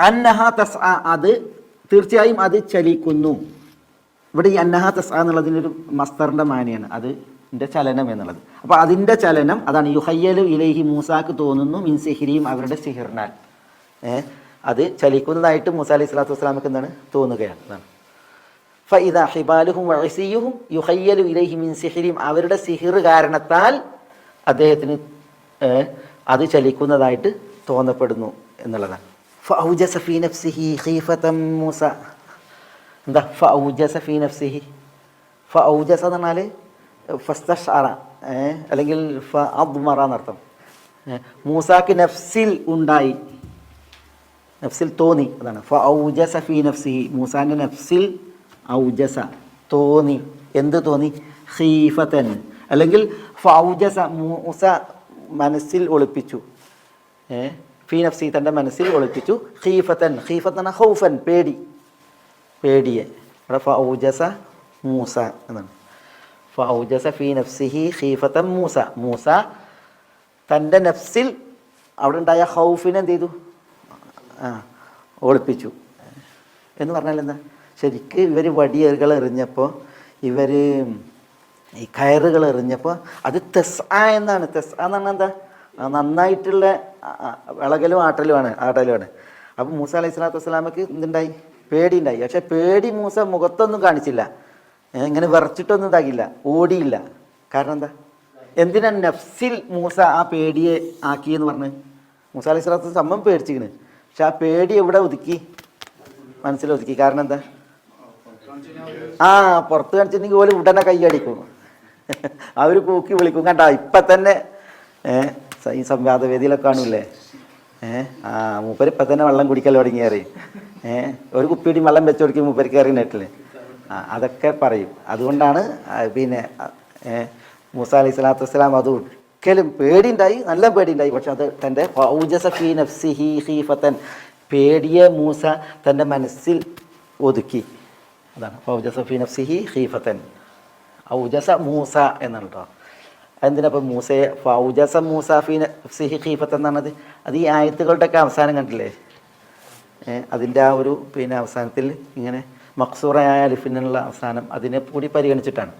അന്നഹ തസ് അത് തീർച്ചയായും അത് ചലിക്കുന്നു. ഇവിടെ ഈ അന്നഹ തസ് എന്നുള്ളതിനൊരു മസ്തറിന്റെ മാനിയാണ്. അത് ന്റെ ചലനം എന്നുള്ളത്. അപ്പോൾ അതിന്റെ ചലനം അതാണ് യുഹയ്യലു ഇലൈഹി മൂസാക്ക് തോന്നുന്നു മിൻ സിഹിരിയും അവരുടെ സിഹിറിനാൽ. ഏഹ് അത് ചലിക്കുന്നതായിട്ട് മൂസ അലൈഹി സ്വലാത്തു വസ്സലാമക്ക് എന്താണ്? തോന്നുകയാണ്. അതാണ്. ഫൈദ ഹിബാലുഹും വഴസിയുഹും യുഹയ്യലു ഇലൈഹി മിൻ സിഹിരിയും അവരുടെ സിഹിർ കാരണത്താൽ അദ്ദേഹത്തിന് അത് ചലിക്കുന്നതായിട്ട് തോന്നപ്പെടുന്നു എന്നുള്ളതാണ്. ഫൗജസ ഫീ നഫ്സിഹി ഖീഫതം മൂസ എന്താ? ഫൗജസ ഫീ നഫ്സിഹി ഫൗജസ എന്ന് പറഞ്ഞാൽ ഫസ്തഷാറ ഏ? അല്ലെങ്കിൽ ഫ അദ്മറ എന്നർത്ഥം മൂസാക്ക് നഫ്സിൽ ഉണ്ടായി. നഫ്സിൽ തോന്നി. അതാണ്. ഫ ഔജസ ഫീ നഫ്സിഹി. മൂസാന്റെ നഫ്സിൽ ഔജസ തോന്നി. എന്ത് തോന്നി? ഖീഫത്തൻ അല്ലെങ്കിൽ ഫ ഔജസ മൂസ മനസ്സിൽ ഒളിപ്പിച്ചു. ഏ? ഫീ നഫ്സി തന്റെ മനസ്സിൽ ഒളിപ്പിച്ചു. ഖീഫത്തൻ ഖീഫത്തൻ ഹൗഫൻ പേടി. പേടിയെ. ഇവിടെ ഫൗജസ മൂസ എന്നാണ്. ഫൗജസ ഫീ നഫ്സിഹി ഖീഫത്തൻ മൂസ. മൂസ തന്റെ നഫ്സിൽ അവിടെ ഉണ്ടായ ഹൗഫിനെ എന്ത് ചെയ്തു? ആ ഒളിപ്പിച്ചു. എന്ന് പറഞ്ഞാൽ എന്താ? ശരിക്ക് ഇവർ വടിയറുകൾ എറിഞ്ഞപ്പോൾ ഇവർ ഈ കയറുകൾ എറിഞ്ഞപ്പോൾ അത് തെസ് എന്നാണ്. തെസ് എന്ന് പറഞ്ഞാൽ എന്താ? ആ നന്നായിട്ടുള്ള വിളകലും ആട്ടലുമാണ് ആട്ടലുമാണ്. അപ്പം മൂസ അലൈഹി സ്വലാത്തു വസ്സലാമക്ക് എന്തുണ്ടായി? പേടിയുണ്ടായി. പക്ഷെ പേടി മൂസ മുഖത്തൊന്നും കാണിച്ചില്ല. ഇങ്ങനെ വിറച്ചിട്ടൊന്നും ഇതാകില്ല. ഓടിയില്ല. കാരണം എന്താ? എന്തിനാ നഫ്സിൽ മൂസ ആ പേടിയെ ആക്കിയെന്ന് പറഞ്ഞ്? മൂസ അലൈഹി സ്വലാത്തു സംഭവം പേടിച്ചിക്കണ് പക്ഷെ ആ പേടി എവിടെ ഒതുക്കി? മനസ്സിൽ ഒതുക്കി. കാരണം എന്താ? ആ പുറത്ത് കാണിച്ചിട്ടുണ്ടെങ്കിൽ ഓൽ ഉടനെ കൈ കൈയടിക്കും അവർ കൂക്കി വിളിക്കും. കണ്ട ഇപ്പം തന്നെ ഈ സംവാദവേദിയിലൊക്കെ കാണൂലേ ഏഹ് ആ മൂപ്പര് ഇപ്പം തന്നെ വെള്ളം കുടിക്കൽ തുടങ്ങിയേറി. ഏഹ് ഒരു കുപ്പിയുടെ വെള്ളം വെച്ച് കൊടുക്കും മൂപ്പര് കയറി ആ അതൊക്കെ പറയും. അതുകൊണ്ടാണ് പിന്നെ മൂസ അലൈഹി സ്വലാത്തു വസ്സലാം അത് ഒരിക്കലും പേടിയുണ്ടായി. നല്ല പേടിയുണ്ടായി. പക്ഷെ അത് തന്റെ പേടിയെ മൂസ തന്റെ മനസ്സിൽ ഒതുക്കി. അതാണ് ഫൗജസഫി നഫ്സിഹി ഹീഫത്തൻ ഔജസ മൂസ എന്നാണ് കേട്ടോ എന്തിനപ്പം മൂസയെ ഫൗജസ മൂസാഫീന സിഹി ഖീഫത്ത് എന്നാണത് അത്? ഈ ആയത്തുകളുടെയൊക്കെ അവസാനം കണ്ടില്ലേ? അതിന്റെ ആ ഒരു പിന്നെ അവസാനത്തിൽ ഇങ്ങനെ മക്സൂറയായ അലിഫിനുള്ള അവസാനം അതിനെ കൂടി പരിഗണിച്ചിട്ടാണ്.